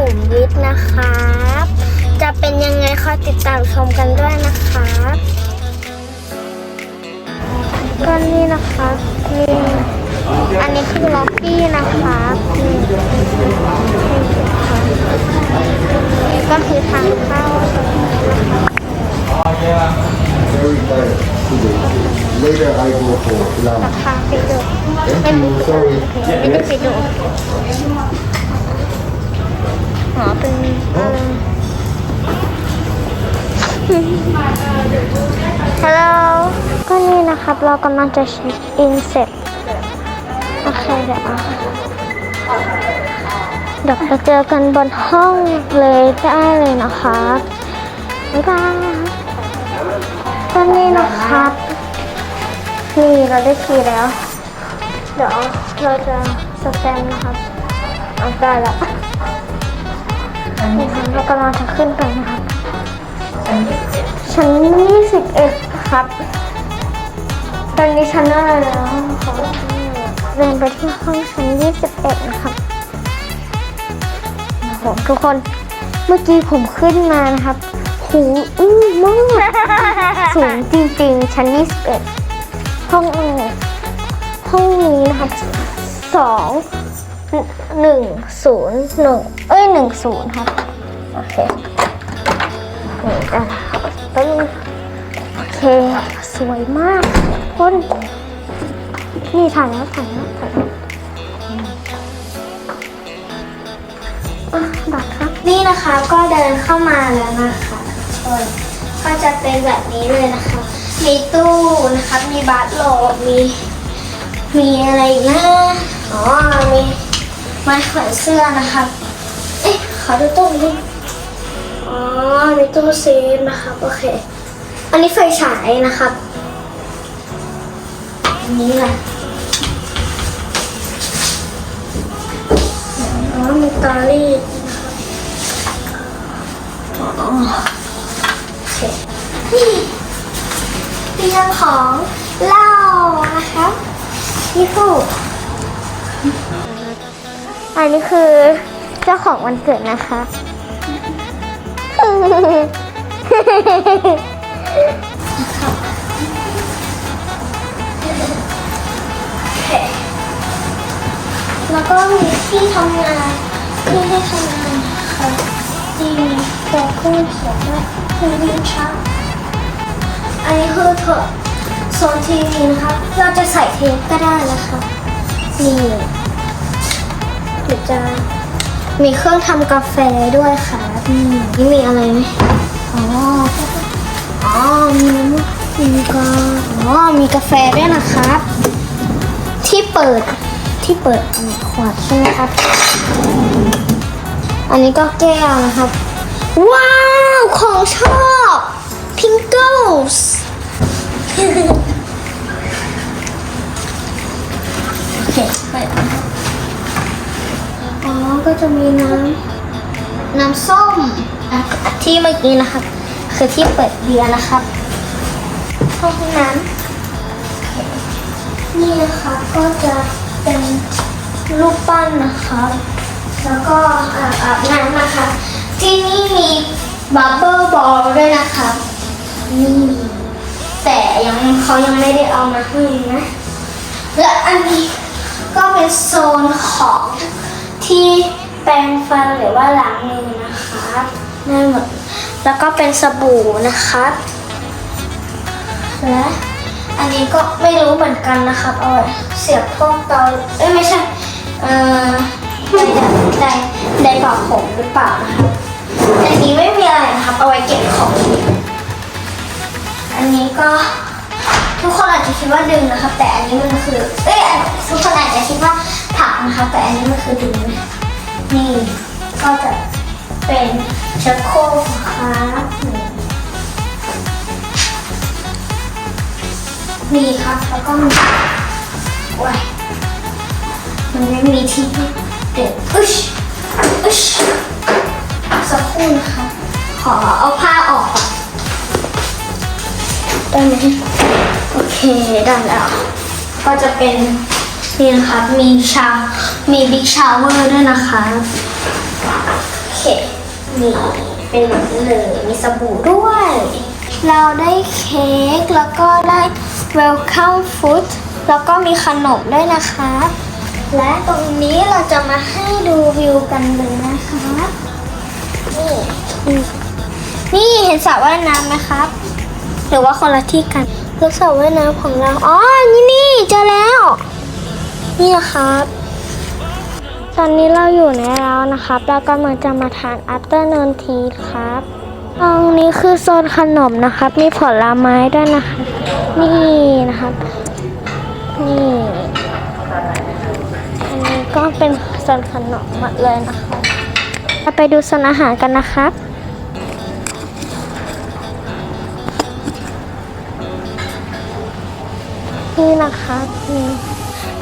ขุมวิทนะครับ จะเป็นยังไงคอยติดตามชมกันด้วยนะครับก็นี่นะครับนี่อันนี้คือล็อบบี้นะครับนี่นี่ก็คือทางเข้า Very tired today. Later I go for รา lunch. คาไปดู Thank you. Sorry. ไม่ได้ไปดู อ๋อเป็นเอ่อฮัลโหลก็นี่นะครับเรากำลังจะเช็คอินเสร็จโอเคเดี๋ยวเดี๋ยวไปเจอกันบนห้องเลยได้เลยนะครับบ๊ายบายก็นี่นะครับนี่เราได้คีแล้ว เดี๋ยวเราจะสแกนนะครับเอาได้แล้ว นี่ครับเรากำลังจะขึ้นไปนะครับชั้น21ครับ ตอนนี้ชั้นอะไรแล้วขอเดินไปที่ห้องชั้น21นะครับโอ้โหทุกคนเมื่อกี้ผมขึ้นมานะครับ หูอื้อมากสูงจริงๆ ชั้น21ห้องห้องนี้นะครับสอง หนึ่งศูนย์หนึ่งเอ้ยหนึ่งศูนย์ครับ โอเคนี่อะตึ้งโอเค สวยมากคนนี่ถ่ายแล้วถ่ายแล้วถ่ายแล้วบัตรครับ นี่นะคะก็เดินเข้ามาแล้วนะคะคนก็จะเป็นแบบนี้เลยนะคะ มีตู้นะคะ มีบาร์โหลดมี มีอะไรอีกนะอ๋อมี ไม้แขวนเสื้อนะครับ เอ๊ะขอดูตู้นี้อ๋อมีตู้เซฟนะครับ โอเค อันนี้ไฟฉายนะครับ อันนี้แหละอ๋อมีตอรี่นะครับอ๋อโอเคนี่เตียงของเรานะครับนี่คือ อันนี้คือเจ้าของวันเกิดนะคะแล้วก็มีที่ทำงานที่ให้ทำงานนะคะที่มีตัวเครื่องเขียนว่าทีวีชักอันนี้คือเถอะโซนทีวีนะคะ เราจะใส่เทปก็ได้นะคะนี่ หรือจะมีเครื่องทำกาแฟด้วยค่ะนี่มีอะไรไหมอ๋อ อ๋อ มีมีกาอ๋อ มีกาแฟด้วยนะครับ ที่เปิดที่เปิดขวดใช่ไหมครับ อันนี้ก็แก้วนะครับ ว้าว ของชอบ Pringles โอเคไป ก็จะมีน้ำน้ำส้มอะที่เมื่อกี้นะครับ คือที่เปิดเบียร์นะครับห้องน้ำนี่นะคะก็จะเป็นรูปปั้นนะคะแล้วก็อาบอาบน้ำนะคะ ที่นี่มีบับเบิลบอลด้วยนะคะนี่แต่ยังเขายังไม่ได้เอามาให้นะ และอันนี้ก็เป็นโซนของ ที่แปรงฟันหรือว่าล้างมือนะคะได้หมดแล้วก็เป็นสบู่นะคะและอันนี้ก็ไม่รู้เหมือนกันนะครับเอาไว้เสียบพวกเตาเอ้ยไม่ใช่เอ่อไดไดไดเป่าผมหรือเปล่านะครับอันนี้ไม่มีอะไรนะครับ เอาไว้เก็บของ อันนี้ก็ทุกคนอาจจะคิดว่าดึงนะครับ แต่อันนี้มันคือเอ้ยทุกคนอาจจะคิดว่า ถักนะครับแต่อันนี้มันคือดึงนะนี่ก็จะเป็นชักโครกนะครับนี่มีครับแล้วก็มีโอ้ยมันไม่มีที่เด็ดอึชอึชสักครู่นะคะขอเอาผ้าออกก่อนได้ไหมโอเคได้แล้ว ก็จะเป็น นี่นะครับ มีชา มีบิ๊กชาวเวอร์ด้วยนะคะ โอเคเค นี่เป็นแบบนี้เลย มีสบู่ด้วย เราได้เค้กแล้วก็ได้ welcome food แล้วก็มีขนมด้วยนะคะ และตรงนี้เราจะมาให้ดูวิวกันเลยนะคะ นี่นี่เห็นสระว่ายน้ำไหมครับ หรือว่าคนละที่กันคือสระว่ายน้ำของเรา อ๋อ นี่นี่เจอแล้ว นี่ครับ ตอนนี้เราอยู่ในแล้วนนะครับ เรากำลังจะมาทาน afternoon tea ครับ ตรงนี้คือโซนขนมนะครับ มีผลไม้ด้วยนะคะนี่นะครับ นี่ อันนี้ก็เป็นโซนขนมหมดเลยนะคะเราไปดูโซนอาหารกันนะครับนี่นะครับนี่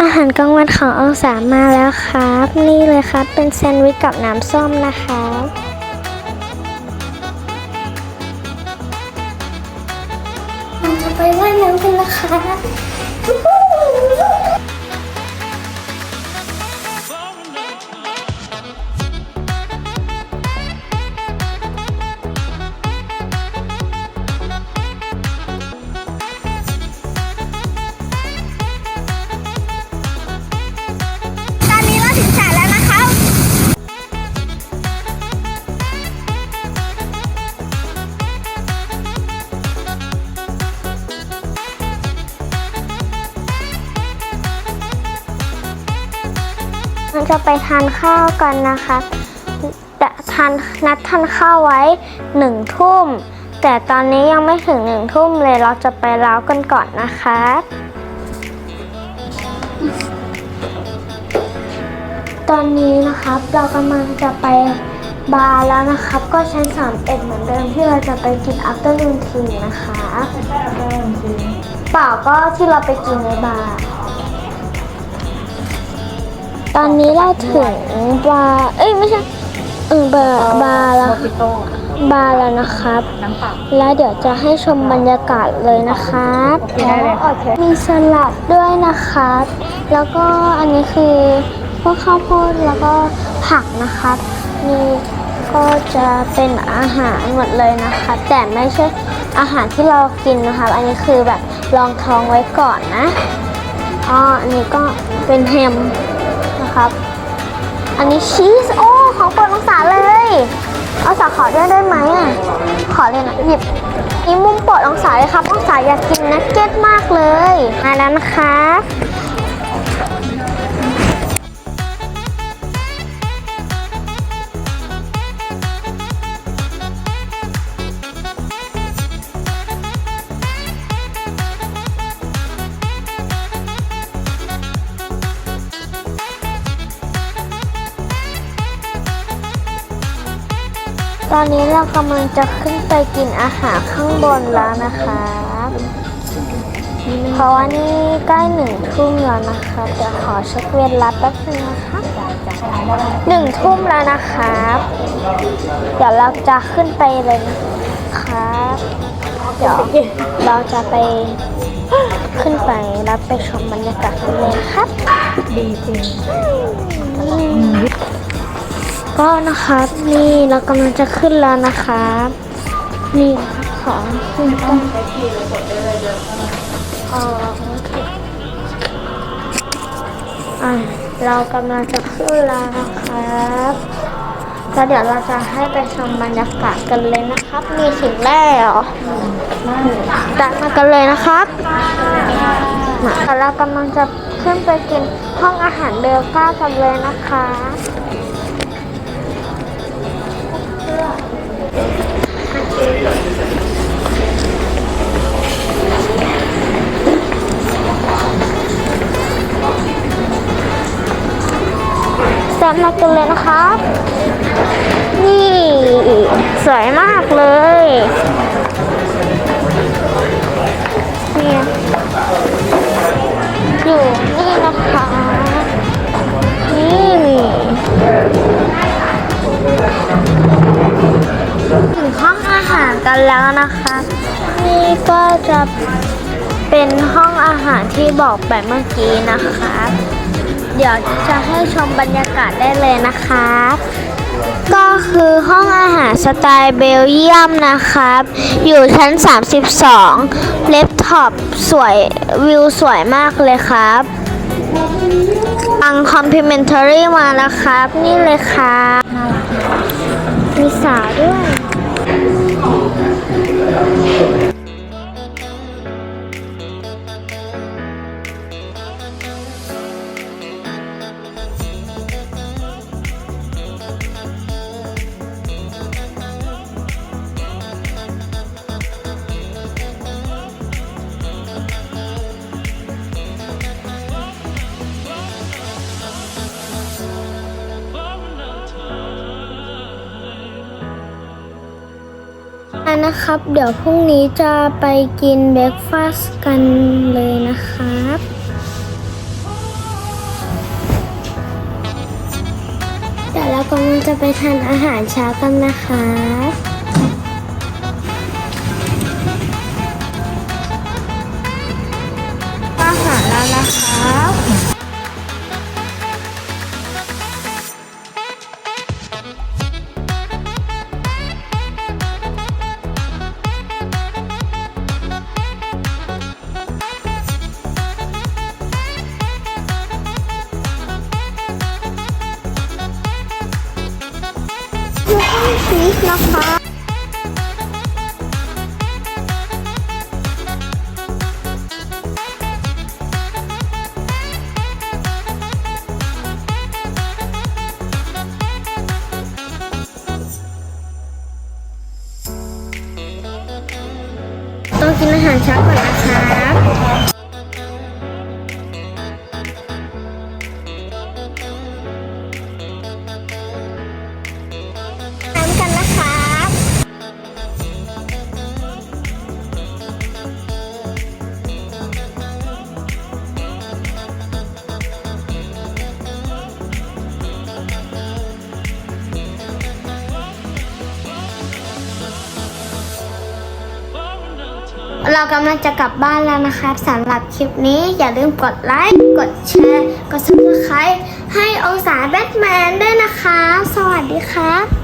อาหารกลางวันขององศามาแล้วครับ นี่เลยครับ เป็นแซนด์วิชกับน้ำส้มนะคะเราจะไปว่ายน้ำกันนะคะ จะไปทานข้าวกันนะคะแต่ทานนัดทานข้าวไว้หนึ่งทุ่ม แต่ตอนนี้ยังไม่ถึงหนึ่งทุ่มเลยเราจะไปเล้ากันก่อนนะคะตอนนี้นะครับเรากำลังจะไปบาร์แล้วนะครับ ก็ชั้น3เอ็ดเหมือนเดิมที่เราจะไปกิน afternoon tea นะคะเปล่าก็ที่เราไปกินในบาร์ ตอนนี้เราถึงบาร์เอ้ยไม่ใช่เออบาร์บาร์แล้วบาร์แล้วนะครับน้ำเปล่าแล้วเดี๋ยวจะให้ชมบรรยากาศเลยนะครับได้เลยค่ะมีสลัดด้วยนะครับ แล้วก็อันนี้คือพวกข้าวโพดแล้วก็ผักนะครับนี่ก็จะเป็นอาหารหมดเลยนะคะ แต่ไม่ใช่อาหารที่เรากินนะครับอันนี้คือแบบลองท้องไว้ก่อนนะอ๋ออันนี้ก็เป็นแฮมนะ ครับ อันนี้ชีสโอ้ของโปรดองศาเลย เอาสาขอด้วยได้ไหมอะขอเลยนะหยิบนี่มุมโปรดองศาเลยครับองศาอยากกินนักเก็ตมากเลยมาแล้วนะคะ อนนี้เรากำลังจะขึ้นไปกินอาหารข้างบนแล้วนะคะเพราะว่านี่ใกล้หนึ่งทุ่มแล้วนะคะเดี๋ยวขอเช็คเวลาแป๊บนึงนะคะหนึ่งทุ่มแล้วนะครับ เดี๋ยวเราจะขึ้นไปเลยนะครับเดี๋ยวเราจะไปขึ้นไปแล้วไปชมบรรยากาศกันเลยครับ ดีจริง ก็นะครับนี่เรากำลังจะขึ้นแล้วนะครับนี่ของขึ้นต้นอ๋อโอเคอะเรากำลังจะขึ้นแล้วนะครับแล้วเดี๋ยวเราจะให้ไปชมบรรยากาศกันเลยนะครับ มีสิ่งแรกเหรอตัดมากันเลยนะครับแต่เรากำลังจะขึ้นไปกินห้องอาหารเบลก้ากันเลยนะคะ แล้วนะคะ นี่ก็จะเป็นห้องอาหารที่บอกไปเมื่อกี้นะคะ เดี๋ยวจะให้ชมบรรยากาศได้เลยนะครับก็คือห้องอาหารสไตล์เบลเยียมนะครับ อยู่ชั้น 32 เล็บท็อปสวยวิวสวยมากเลยครับฟังคอมพ l เมน t a r y มาแล้วครับ นี่เลยครับมีสาวด้วย 哦。 นะครับ เดี๋ยวพรุ่งนี้จะไปกินเบรกฟาสต์กันเลยนะครับ เดี๋ยวเรากำลังจะไปทานอาหารเช้ากันนะครับอาหารแล้วนะครับ อง เรากำลังจะกลับบ้านแล้วนะครับสำหรับคลิปนี้อย่าลืมกดไลค์ กดแชร์ กด subscribe ให้องศาแบทแมนด้วยนะคะ สวัสดีครับ